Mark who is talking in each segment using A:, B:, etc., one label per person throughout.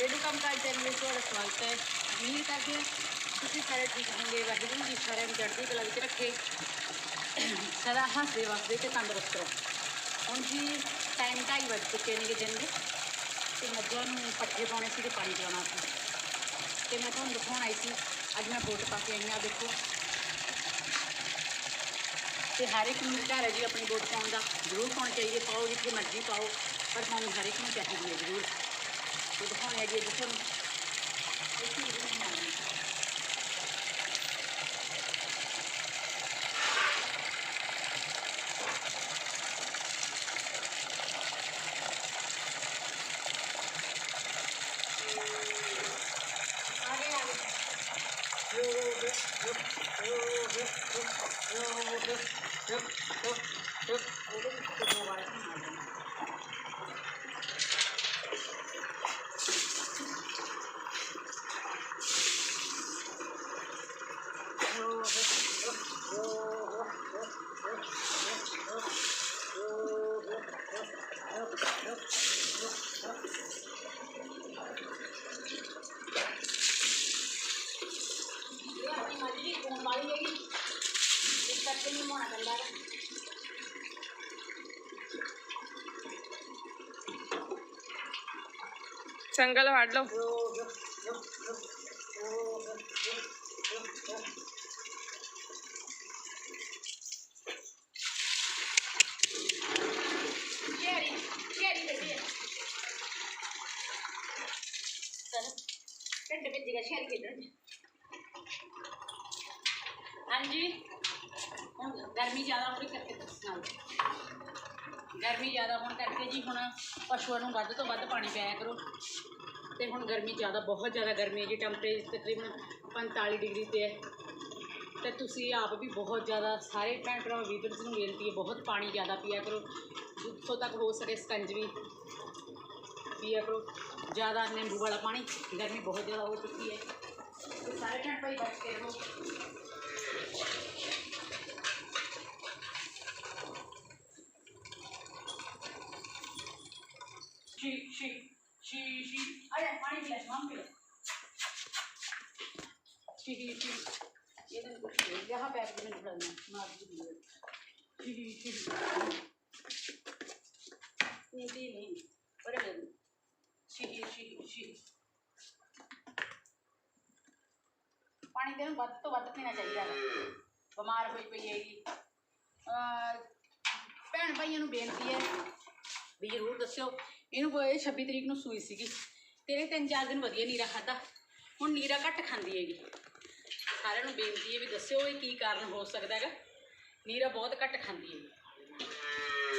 A: ਰੇਡੂ ਕੰਮ ਕਾਜ ਚੈਨਲ ਵਿੱਚ ਤੁਹਾਡਾ ਸਵਾਗਤ ਹੈ। ਉਮੀਦ ਕਰਦੇ ਹਾਂ ਤੁਸੀਂ ਸਾਰੇ ਠੀਕ ਹੋਵੋਗੇ, ਵਾਹਿਗੁਰੂ ਜੀ ਸਾਰਿਆਂ ਨੂੰ ਚੜ੍ਹਦੀ ਕਲਾ ਵਿੱਚ ਰੱਖੇ। ਸਦਾ ਹੱਸਦੇ ਵਸਦੇ ਤੇ ਤੰਦਰੁਸਤ ਰਹੋ। ਹੁਣ ਜੀ ਟਾਈਮ ਢਾਈ ਵੱਜ ਚੁੱਕੇ ਨੇ ਦਿਨ ਦੇ। ਤੇ ਮੱਝਾਂ ਨੂੰ ਪੱਠੇ ਪਾਉਣੇ ਸੀ ਤੇ ਪਾਣੀ ਪਿਲਾਉਣਾ ਸੀ। ਤੇ ਮੈਂ ਤੁਹਾਨੂੰ ਦਿਖਾਉਣ ਆਈ ਸੀ, ਅੱਜ ਮੈਂ ਬੋਟ ਪਾ ਕੇ ਆਈ ਹਾਂ ਦੇਖੋ। ਤੇ ਹਰ ਇੱਕ ਨੂੰ ਘਰ ਹੈ ਜੀ ਆਪਣੀ ਵੋਟ ਪਾਉਣ ਦਾ। ਜ਼ਰੂਰ ਪਾਉਣੀ ਚਾਹੀਦੀ ਹੈ, ਪਾਓ ਜਿੱਥੇ ਮਰਜ਼ੀ ਪਾਓ, ਪਰ ਪਾਉਣੀ ਹਰ ਇੱਕ ਨੂੰ ਚਾਹੀਦੀ ਹੈ ਜ਼ਰੂਰ। 这个방에
B: 就是리
A: 고, 편, இன்னுமோ அதெல்லாம் సంగల వాడలో పెద్ద పెద్దగా షేర్ చేద్దాం అంజీ ਗਰਮੀ ਜ਼ਿਆਦਾ ਹੋਣ ਕਰਕੇ ਦੱਸਣਾ ਗਰਮੀ ਜ਼ਿਆਦਾ ਹੋਣ ਕਰਕੇ ਜੀ ਹੁਣ ਪਸ਼ੂਆਂ ਨੂੰ ਵੱਧ ਤੋਂ ਵੱਧ ਪਾਣੀ ਪਿਆਇਆ ਕਰੋ। ਤੇ ਹੁਣ ਗਰਮੀ ਜ਼ਿਆਦਾ, ਬਹੁਤ ਜ਼ਿਆਦਾ ਗਰਮੀ ਹੈ ਜੀ। ਟੈਂਪਰੇਚਰ ਤਕਰੀਬਨ 45 ਡਿਗਰੀ ਤੇ ਹੈ। ਤੇ ਤੁਸੀਂ ਆਪ ਵੀ ਬਹੁਤ ਜ਼ਿਆਦਾ, ਸਾਰੇ ਭੈਣ ਭਰਾ ਵੀਰਸ ਨੂੰ ਬੇਨਤੀ ਹੈ, ਬਹੁਤ ਪਾਣੀ ਜ਼ਿਆਦਾ ਪੀਆ ਕਰੋ। ਜਿੱਥੋਂ ਤੱਕ ਹੋ ਸਕੇ ਸਕੰਜਵੀ ਪੀਆ ਕਰੋ। ਜ਼ਿਆਦਾ ਨਿੰਬੂ ਵਾਲਾ ਪਾਣੀ, ਗਰਮੀ ਬਹੁਤ ਜ਼ਿਆਦਾ ਹੋ ਚੁੱਕੀ ਹੈ। ਸਾਰੇ ਭੈਣ ਭਾਈ ਬਚ ਕੇ ਰਹੋ। ਬਿਮਾਰ ਹੋਈ ਪਈ ਹੈਗੀ। ਭੈਣ ਭਾਈਆਂ ਨੂੰ ਬੇਨਤੀ ਹੈ ਵੀ ਜ਼ਰੂਰ ਦੱਸਿਓ। ਇਹਨੂੰ ਕੋਈ 26 ਤਰੀਕ ਨੂੰ ਸੂਈ ਸੀਗੀ। ਤੇਰੇ ਤਿੰਨ ਚਾਰ ਦਿਨ ਵਧੀਆ ਨੀਰਾ ਖਾਦਾ ਹੁਣ ਨੀਰਾ ਘੱਟ ਖਾਂਦੀ ਹੈਗੀ। ਸਾਰਿਆਂ ਨੂੰ ਬੇਨਤੀ ਹੈ ਵੀ ਦੱਸਿਓ ਇਹ ਕੀ ਕਾਰਨ ਹੋ ਸਕਦਾ ਹੈਗਾ। ਨੀਰਾ ਬਹੁਤ ਘੱਟ ਖਾਂਦੀ ਹੈ।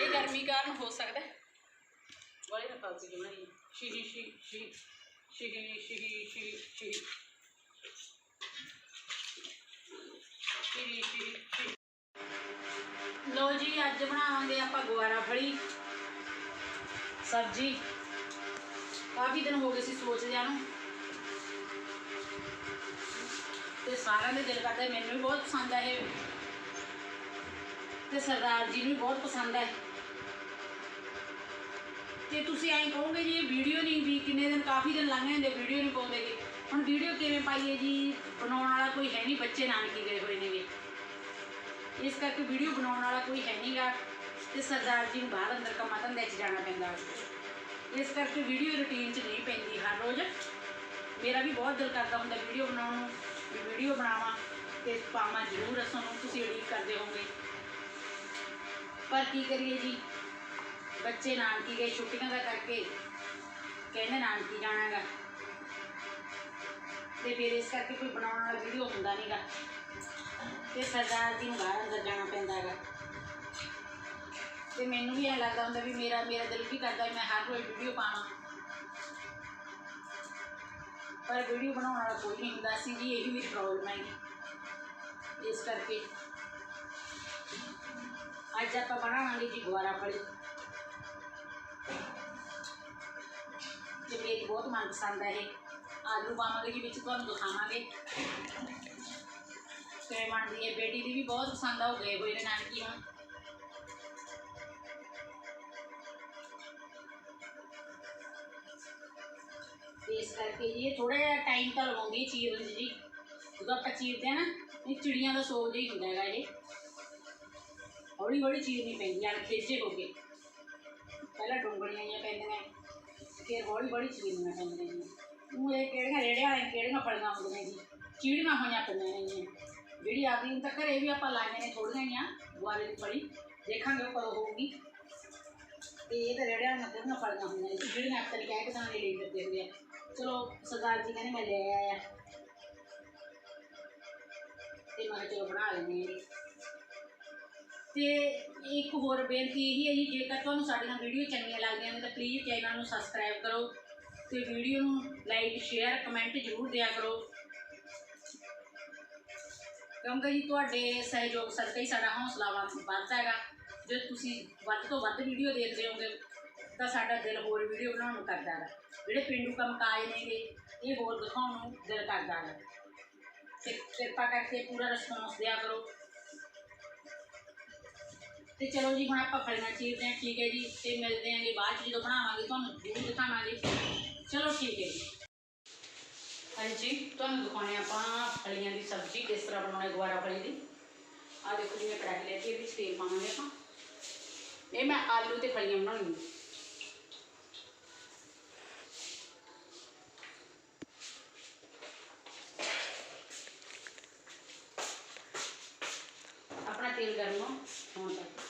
A: ਇਹ ਗਰਮੀ ਕਾਰਨ ਹੋ ਸਕਦਾ ਬੜੇ ਨਾ ਫਾਲਤੂ ਜਿਹਾ ਨਹੀਂ ਸ਼ੀ ਸ਼ੀ ਸ਼ੀ ਸ਼ੀ ਸ਼ੀ ਸ਼ੀ ਸ਼ੀ ਲੋ ਜੀ, ਅੱਜ ਬਣਾਵਾਂਗੇ ਆਪਾਂ ਗੁਆਰਾ ਫਲੀ। ਸਬਜੀ। ਕਾਫੀ ਦਿਨ ਹੋ ਗਏ ਸੀ ਸੋਚਦਿਆਂ ਨੂੰ। ਤੇ ਸਾਰਿਆਂ ਦੇ ਦਿਲ ਕਰਦਾ ਮੈਨੂੰ ਵੀ ਬਹੁਤ ਪਸੰਦ ਆ ਇਹ। ਤੇ ਸਰਦਾਰ ਜੀ ਨੂੰ ਵੀ ਬਹੁਤ ਪਸੰਦ ਹੈ। ਤੇ ਤੁਸੀਂ ਐਂ ਕਹੋਗੇ ਜੀ, ਇਹ ਵੀਡੀਓ ਨਹੀਂ ਵੀ ਕਿੰਨੇ ਦਿਨ, ਕਾਫੀ ਦਿਨ ਲੰਘ ਜਾਂਦੇ ਵੀਡੀਓ ਨਹੀਂ ਪਾਉਂਦੇਗੇ ਹੁਣ ਵੀਡੀਓ ਕਿਵੇਂ ਪਾਈਏ ਜੀ? ਬਣਾਉਣ ਵਾਲਾ ਕੋਈ ਹੈ ਨਹੀਂ ਬੱਚੇ ਨਾਨਕੀ ਗਏ ਹੋਏ ਨੇਗੇ। ਇਸ ਕਰਕੇ ਵੀਡੀਓ ਬਣਾਉਣ ਵਾਲਾ ਕੋਈ ਹੈ ਨਹੀਂਗਾ ਤੇ ਸਰਦਾਰ ਜੀ ਨੂੰ ਬਾਹਰ ਅੰਦਰ ਕੰਮਾਂ ਧੰਦੇ 'ਚ ਜਾਣਾ ਪੈਂਦਾ। ਇਸ ਕਰਕੇ ਵੀਡੀਓ ਰੁਟੀਨ 'ਚ ਨਹੀਂ ਪੈਂਦੀ ਹਰ ਰੋਜ਼। ਮੇਰਾ ਵੀ ਬਹੁਤ ਦਿਲ ਕਰਦਾ ਹੁੰਦਾ ਵੀਡੀਓ ਬਣਾਉਣ ਨੂੰ। ਵੀ ਵੀਡੀਓ ਬਣਾਵਾਂ ਤੇ ਪਾਵਾਂ ਜ਼ਰੂਰ ਅਸਾਂ ਨੂੰ ਤੁਸੀਂ ਉਡੀਕ ਕਰਦੇ ਹੋਵੋਗੇ। ਪਰ ਕੀ ਕਰੀਏ ਜੀ? ਬੱਚੇ ਨਾਨਕੀ ਗਏ, ਛੁੱਟੀਆਂ ਦਾ ਕਰਕੇ ਕਹਿੰਦੇ ਨਾਨਕੀ ਜਾਣਾਗਾ। ਤੇ ਫਿਰ ਇਸ ਕਰਕੇ ਕੋਈ ਬਣਾਉਣ ਵਾਲਾ ਵੀਡੀਓ ਹੁੰਦਾ ਨਹੀਂਗਾ। ਤੇ ਸਰਦਾਰ ਜੀ ਨੂੰ ਬਾਹਰ ਅੰਦਰ ਜਾਣਾ ਪੈਂਦਾ ਹੈਗਾ ਤੇ ਮੈਨੂੰ ਵੀ ਐਂ ਲੱਗਦਾ ਹੁੰਦਾ ਵੀ ਮੇਰਾ ਮੇਰਾ ਦਿਲ ਵੀ ਕਰਦਾ ਵੀ ਮੈਂ ਹਰ ਰੋਜ਼ ਵੀਡੀਓ ਪਾਵਾਂ। ਪਰ ਵੀਡੀਓ ਬਣਾਉਣ ਵਾਲਾ ਕੋਈ ਨਹੀਂ ਹੁੰਦਾ ਸੀ ਜੀ ਇਹੀ ਮੇਰੀ ਪ੍ਰੋਬਲਮ ਹੈ ਇਸ ਕਰਕੇ। ਅੱਜ ਆਪਾਂ ਬਣਾਵਾਂਗੇ ਜੀ ਗੁਆਰਾ ਫੜੀ ਤੇ ਮੇਰੀ ਬਹੁਤ ਮਨਪਸੰਦ ਹੈ ਇਹ। ਆਲੂ ਪਾਵਾਂਗੇ ਜੀ ਵਿੱਚ, ਤੁਹਾਨੂੰ ਦਿਖਾਵਾਂਗੇ। ਕਿਵੇਂ ਬਣਦੀ ਹੈ, ਬੇਟੀ ਦੀ ਵੀ ਬਹੁਤ ਪਸੰਦ ਆ, ਉਹ ਗਏ ਹੋਏ ਨੇ ਨਾਨਕੀ ਹੁਣ ਇਸ ਕਰਕੇ ਜੀ, ਇਹ ਜਿਹਾ ਟਾਈਮ ਤਾਂ ਲਵਾਉਂਦੀ ਚੀਰਨ ਜੀ। ਜਦੋਂ ਆਪਾਂ ਚੀਰਦੇ ਆ ਨਾ, ਇਹ ਚਿੜੀਆਂ ਦਾ ਸੋਲ ਜਿਹਾ ਹੀ ਹੁੰਦਾ ਹੈਗਾ ਇਹ। ਹੌਲੀ ਹੌਲੀ ਚੀਰਨੀ ਪੈਂਦੀ ਆ, ਖੇਜੇ ਹੋ ਕੇ। ਪਹਿਲਾਂ ਡੋਂਗਲੀਆਂ ਜਿਹੀਆਂ ਪੈਂਦੀਆਂ, ਫਿਰ ਹੌਲੀ ਹੌਲੀ ਚੀਰਨੀਆਂ ਪੈਂਦੀਆਂ ਜੀ। ਉਹ ਇਹ ਕਿਹੜੀਆਂ ਰੇੜਿਆਂ ਵਾਲੀਆਂ ਕਿਹੜੀਆਂ ਫਲੀਆਂ ਹੁੰਦੀਆਂ ਜੀ। ਚੀੜੀਆਂ ਹੋਈਆਂ ਪਈਆਂ ਨੇ ਜਿਹੜੀ ਆਦੀ ਤਾਂ ਘਰੇ ਵੀ ਆਪਾਂ ਲਾਈਆਂ ਨੇ ਥੋੜੀਆਂ ਜਿਹੀਆਂ, ਗੁਆਰੇ ਦੀ ਫਲੀ। ਦੇਖਾਂਗੇ ਉਹ ਕਦੋਂ ਹੋਊਗੀ। ਤੇ ਇਹ ਤਾਂ ਰੇੜਿਆਂ ਨਾਲ ਕਿਹੜੀਆਂ ਫਲੀਆਂ ਹੁੰਦੀਆਂ ਨੇ ਜਿਹੜੀਆਂ ਆਪਾਂ ਕਹਿ ਕੇ ਤਾਂ ਲੈ ਲਈ ਹੁੰਦੇ ਆ। ਚਲੋ ਸਰਦਾਰ ਜੀ ਕਹਿੰਦੇ ਮੈਂ ਲੈ ਆਇਆ। ਤੇ ਮੈਂ ਕਿਹਾ ਚਲੋ ਬਣਾ ਲੈਂਦੇ ਹਾਂ ਜੀ ਤੇ ਇੱਕ ਹੋਰ ਬੇਨਤੀ ਇਹ ਹੈ ਜੀ, ਜੇਕਰ ਤੁਹਾਨੂੰ ਸਾਡੀਆਂ ਵੀਡੀਓ ਚੰਗੀਆਂ ਲੱਗਦੀਆਂ ਨੇ ਤਾਂ ਪਲੀਜ਼ ਚੈਨਲ ਨੂੰ ਸਬਸਕ੍ਰਾਈਬ ਕਰੋ ਤੇ ਵੀਡੀਓ ਨੂੰ ਲਾਈਕ ਸ਼ੇਅਰ ਕਮੈਂਟ ਜ਼ਰੂਰ ਦਿਆ ਕਰੋ। ਕਿਉਂਕਿ ਜੀ ਤੁਹਾਡੇ ਸਹਿਯੋਗ ਸਦਕਾ ਹੀ ਸਾਡਾ ਹੌਸਲਾ ਵੱਧਦਾ ਹੈਗਾ। ਜੇ ਤੁਸੀਂ ਵੱਧ ਤੋਂ ਵੱਧ ਵੀਡੀਓ ਦੇਖਦੇ ਹੋਗੇ ਤਾਂ ਸਾਡਾ ਦਿਲ ਹੋਰ ਵੀਡੀਓ ਬਣਾਉਣ ਨੂੰ ਕਰਦਾ ਹੈ ਜਿਹੜੇ ਪਿੰਡੂ ਕੰਮਕਾਜ ਨੇਗੇ, ਇਹ ਹੋਰ ਦਿਖਾਉਣ ਨੂੰ ਦਿਲ ਕਰਦਾ ਹੈ ਤੇ ਕਿਰਪਾ ਕਰਕੇ ਪੂਰਾ ਰਿਸਪੌਂਸ ਦਿਆ ਕਰੋ। ਤੇ ਚਲੋ ਜੀ, ਹੁਣ ਆਪਾਂ ਫਲੀਆਂ ਚੀਰਦੇ ਹਾਂ, ਠੀਕ ਹੈ ਜੀ। ਤੇ ਮਿਲਦੇ ਆਂਗੇ ਬਾਅਦ 'ਚ, ਜਦੋਂ ਬਣਾਵਾਂਗੇ, ਤੁਹਾਨੂੰ ਜ਼ਰੂਰ ਦਿਖਾਵਾਂਗੇ। ਚਲੋ ਠੀਕ ਹੈ ਜੀ। ਹਾਂਜੀ, ਤੁਹਾਨੂੰ ਦਿਖਾਉਣੇ ਆਪਾਂ ਫਲੀਆਂ ਦੀ ਸਬਜ਼ੀ, ਕਿਸ ਤਰ੍ਹਾਂ ਬਣਾਉਣਾ ਗਵਾਰਾ ਫਲੀ ਦੀ। ਆ ਦੇਖੋ ਜੀ, ਮੈਂ ਕੜਾਹੀ ਲੈ ਕੇ ਇਹਦੇ ਵਿੱਚ ਤੇਲ ਪਾਵਾਂਗੇ ਆਪਾਂ। ਇਹ ਮੈਂ ਆਲੂ ਤੇ ਫਲੀਆਂ ਬਣਾਉਣੀਆਂ ਆਪਣਾ ਤੇਲ ਗਰਮ ਹੋਣ ਤੱਕ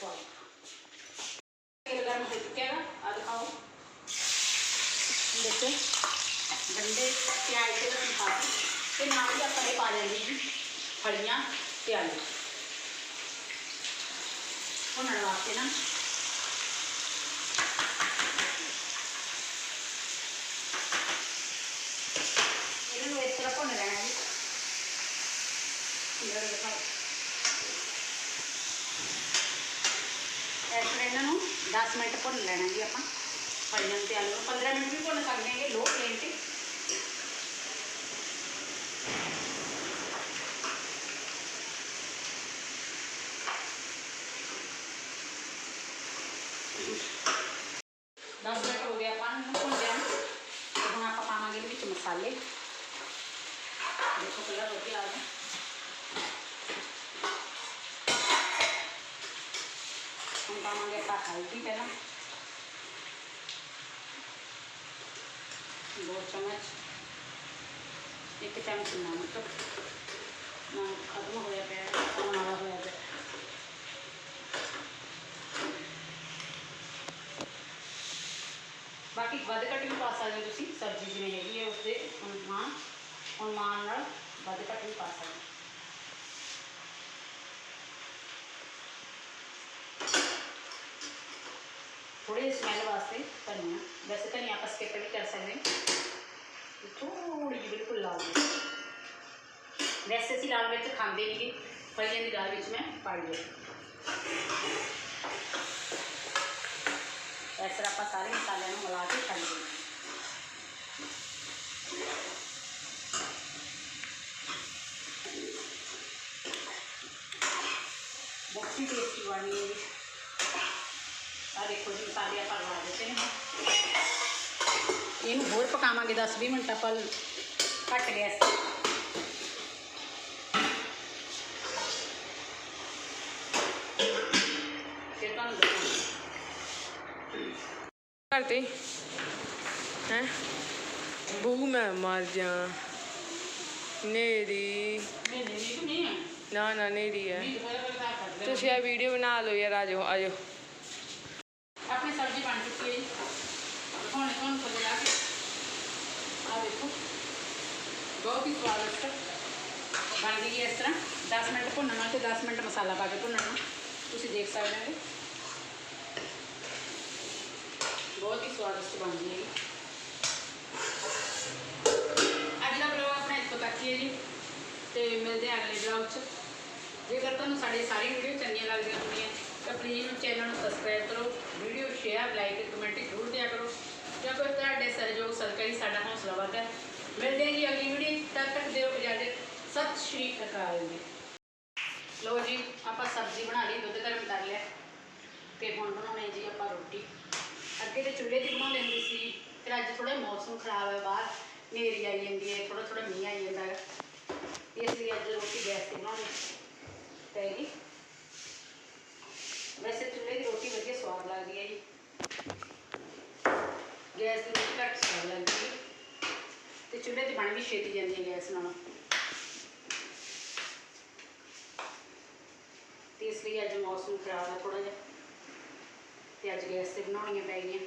A: ਪਾਓ ਤੇਲ ਗਰਮ ਹੋ ਚੁੱਕਿਆ ਹੈ ਆ ਦਿਖਾਓ ਦੇਖੋ ਗੰਡੇ ਪਿਆਜ਼ ਦੇ ਵਿੱਚ ਪਾ ਕੇ ਤੇ ਨਾਲ ਹੀ ਆਪਾਂ ਇਹ ਪਾ ਲੈਂਦੇ ਜੀ ਫਲੀਆਂ ਤੇ ਆਲੂ। ਭੁੰਨਣ ਵਾਸਤੇ ਨਾ ਇਹਨਾਂ ਨੂੰ ਇਸ ਤਰ੍ਹਾਂ ਭੁੰਨ ਲੈਣਾ ਜੀ। ਇਹਨਾਂ ਨੂੰ ਇਸ ਤਰ੍ਹਾਂ ਇਹਨਾਂ ਨੂੰ 10 ਮਿੰਟ ਭੁੰਨ ਲੈਣਾ ਜੀ ਆਪਾਂ। ਫਲੀਆਂ ਤੇ ਆਲੂ ਨੂੰ। 15 ਮਿੰਟ ਵੀ ਭੁੰਨ ਸਕਦੇ ਹੈਗੇ ਲੋ ਫਲੇਮ ਤੇ ਦਸ ਮਿੰਟ ਹੋ ਗਏ ਆਪਾਂ ਨੂੰ ਭੁੰਨਦਿਆਂ ਨੂੰ ਤੇ ਹੁਣ ਆਪਾਂ ਪਾਵਾਂਗੇ ਇਹਦੇ ਵਿੱਚ ਮਸਾਲੇ ਦੇਖੋ ਕਲਰ ਹੋ ਗਿਆ ਆ ਗਿਆ ਹੁਣ ਪਾਵਾਂਗੇ ਆਪਾਂ ਹਲਦੀ ਪਹਿਲਾਂ ਦੋ ਚਮਚ ਇੱਕ ਚਮਚ ਨਮਕ ਨਮਕ ਖਤਮ ਹੋਇਆ ਪਿਆ ਹੈ, ਆਉਣ ਵਾਲਾ ਹੋਇਆ ਪਿਆ ਬਾਕੀ ਵੱਧ ਘੱਟ ਵੀ ਪਾ ਸਕਦੇ ਹੋ ਤੁਸੀਂ ਸਬਜ਼ੀ ਜਿਵੇਂ ਹੈਗੀ ਹੈ ਉਸਦੇ ਅਨੁਮਾਨ ਅਨੁਮਾਨ ਨਾਲ ਵੱਧ ਘੱਟ ਵੀ ਪਾ ਸਕਦੇ ਹੋ। ਥੋੜੀ ਜਿਹੀ ਸਮੈਲ ਵਾਸਤੇ ਧਨੀਆ। ਵੈਸੇ ਧਨੀਆ ਆਪਾਂ ਸਕਿਪ ਵੀ ਕਰ ਸਕਦੇ ਹਾਂ। ਥੋੜੀ ਜਿਹੀ ਬਿਲਕੁਲ ਲਾਲ ਵੈਸੇ ਅਸੀਂ ਲਾਲ ਮਿਰਚ ਖਾਂਦੇ ਨਹੀਂ ਗੇ। ਫਲੀਆਂ ਦੀ ਦਾਲ ਵਿੱਚ ਮੈਂ ਪਾਈ ਹੈ। ਇਸ ਤਰ੍ਹਾਂ ਆਪਾਂ ਸਾਰੇ ਮਸਾਲਿਆਂ ਨੂੰ ਮਿਲਾ ਕੇ ਛੱਡ ਦਿੰਦੇ ਬਹੁਤ ਹੀ ਟੇਸਟੀ ਬਣੀ ਹੈ ਜੀ ਦੇਖੋ ਜੀ ਮਸਾਲੇ ਆਪਾਂ ਲਗਾ ਦਿੱਤੇ ਨੇ ਇਹਨੂੰ ਹੋਰ ਪਕਾਵਾਂਗੇ 10-20 ਮਿੰਟ ਆਪਾਂ ਘੱਟ ਗੈਸ ਤੇ। ਫਿਰ ਤੁਹਾਨੂੰ
B: ਕਰਤੇ ਹੈ? ਬੂ ਮੈਂ ਮਰ ਜਾ। ਨੇਰੀ। ਨਾ ਨਾ ਨੇਰੀ ਹੈ ਤੁਸੀਂ ਇਹ ਵੀਡੀਓ ਬਣਾ ਲਓ ਯਾਰ ਆਜੋ ਆਜੋ
A: ਆਪਣੀ ਸਬਜ਼ੀ ਬਣ ਚੁੱਕੀ ਹੈ ਜੀ ਹੁਣ ਤੁਹਾਨੂੰ ਪਤਾ ਲੱਗ ਆ ਦੇਖੋ ਬਹੁਤ ਹੀ ਸਵਾਦਿਸ਼ਟ ਬਣ ਗਈ ਇਸ ਤਰ੍ਹਾਂ। 10 ਮਿੰਟ ਭੁੰਨਣਾ ਤੇ 10 ਮਿੰਟ ਮਸਾਲਾ ਪਾ ਕੇ ਭੁੰਨਣਾ। ਤੁਸੀਂ ਦੇਖ ਸਕਦੇ ਹੋ। ਬਹੁਤ ਹੀ ਸਵਾਦਿਸ਼ਟ ਬਣਦੀ ਹੈ। ਅੱਜ ਦਾ ਵਲੌਗ ਆਪਣਾ ਇੱਥੋਂ ਤੱਕ ਹੀ ਹੈ ਜੀ। ਤੇ ਮਿਲਦੇ ਹਾਂ ਅਗਲੇ ਵਲੌਗ 'ਚ। ਜੇਕਰ ਤੁਹਾਨੂੰ ਸਾਡੀ ਸਾਰੀ ਵੀਡੀਓ ਚੰਗੀਆਂ ਲੱਗਦੀਆਂ ਹੁੰਦੀਆਂ ਤਾਂ ਪਲੀਜ਼ ਨੂੰ ਚੈਨਲ ਨੂੰ ਸਬਸਕ੍ਰਾਈਬ ਕਰੋ। ਵੀਡੀਓ ਸ਼ੇਅਰ ਲਾਈਕ ਕਮੈਂਟ ਜ਼ਰੂਰ ਦਿਆ ਕਰੋ। ਜਾਂ ਕਿਉਂਕਿ ਤੁਹਾਡੇ ਸਹਿਯੋਗ ਸਦਕਾ ਹੀ ਸਾਡਾ ਹੌਸਲਾ ਵੱਧਦਾ ਮਿਲਦੇ ਹਾਂ ਜੀ ਅਗਲੀ ਵੀਡੀਓ ਤਦ ਤੱਕ ਦਿਓ ਇਜਾਜ਼ਤ। ਸਤਿ ਸ਼੍ਰੀ ਅਕਾਲ ਜੀ। ਲੋ ਜੀ, ਆਪਾਂ ਸਬਜ਼ੀ ਬਣਾ ਲਈ, ਦੁੱਧ ਗਰਮ ਕਰ ਲਿਆ। ਤੇ ਹੁਣ ਬਣਾਉਣੇ ਜੀ ਆਪਾਂ ਰੋਟੀ। ਅੱਗੇ ਤੇ ਚੁੱਲ੍ਹੇ ਤੇ ਬਣਾਉਂਦੇ ਹੁੰਦੇ ਸੀ, ਫਿਰ ਅੱਜ ਥੋੜਾ ਮੌਸਮ ਮੌਸਮ ਖਰਾਬ ਹੈ ਬਾਹਰ, ਹਨੇਰੀ ਆਈ ਜਾਂਦੀ ਹੈ ਥੋੜਾ ਥੋੜਾ ਮੀਂਹ ਆਈ ਜਾਂਦਾ ਹੈ। ਇਸ ਲਈ ਅੱਜ ਰੋਟੀ ਗੈਸ ਤੇ ਬਣਾਉਣੀ। ਪੈਗੀ ਵੈਸੇ ਚੁੱਲ੍ਹੇ ਦੀ ਰੋਟੀ ਵਧੀਆ ਸਵਾਦ ਲੱਗਦੀ ਹੈ ਜੀ। ਗੈਸ ਦੀ ਰੋਟੀ ਘੱਟ ਸਵਾਦ ਲੱਗਦੀ ਹੈ। ਤੇ ਚੁੱਲ੍ਹੇ ਤੇ ਬਣ ਵੀ ਛੇਤੀ ਜਾਂਦੀ ਹੈ ਗੈਸ ਨਾਲੋਂ। ਇਸ ਲਈ ਅੱਜ ਮੌਸਮ ਖਰਾਬ ਹੈ ਥੋੜਾ ਜਿਹਾ। ਤੇ ਅੱਜ ਗੈਸ ਤੇ ਬਣਾਉਣੀਆਂ ਪੈ ਗਈਆਂ।